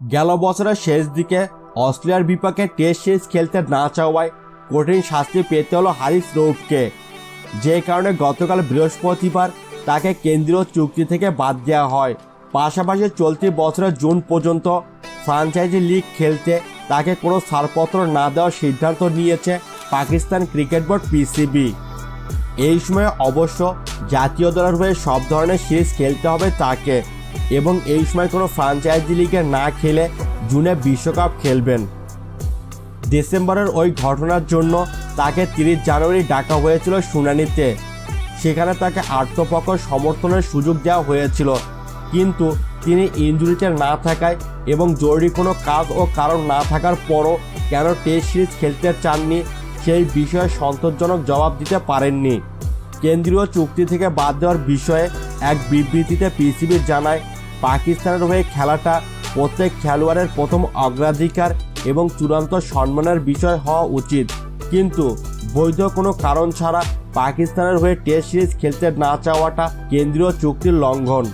গেল বছরের শেষ দিকে অস্ট্রেলিয়ার বিপক্ষে টেস্ট সিরিজ খেলতে না চাওয়ায় কঠিন শাস্তি পেতে হলো হারিস রৌফকে। যে কারণে গতকাল বৃহস্পতিবার তাকে কেন্দ্রীয় চুক্তি থেকে বাদ দেওয়া হয়। পাশাপাশি চলতি বছরের জুন পর্যন্ত ফ্রাঞ্চাইজি লিগ খেলতে তাকে কোনো ছাড়পত্র না দেওয়ার সিদ্ধান্ত নিয়েছে পাকিস্তান ক্রিকেট বোর্ড পিসিবি। এই সময়ে অবশ্য জাতীয় দলের হয়ে সব ধরনের সিরিজ খেলতে হবে তাকে। এবং এই সময় কোনো ফ্রাঞ্চাইজি লিগে না খেলে জুনে বিশ্বকাপ খেলবেন। ডিসেম্বরের ওই ঘটনার জন্য তাকে তিরিশ জানুয়ারি ডাকা হয়েছিল শুনানিতে। সেখানে তাকে আত্মপক্ষ সমর্থনের সুযোগ দেওয়া হয়েছিল। কিন্তু তিনি ইঞ্জুরিতে না থাকায় এবং জরুরি কোনো কাজ ও কারণ না থাকার পরও কেন টেস্ট সিরিজ খেলতে চাননি সেই বিষয়ে সন্তোষজনক জবাব দিতে পারেননি। কেন্দ্রীয় চুক্তি থেকে বাদ দেওয়ার বিষয়ে এক বিবৃতিতে পিসিবি জানায়, পাকিস্তানের হয়ে খেলাটা প্রত্যেক খেলোয়াড়ের প্রথম অগ্রাধিকার এবং চূড়ান্ত সম্মানের বিষয় হওয়া উচিত। কিন্তু বৈধ কোনো কারণ ছাড়া পাকিস্তানের হয়ে টেস্ট সিরিজ খেলতে না চাওয়াটা কেন্দ্রীয় চুক্তির লঙ্ঘন।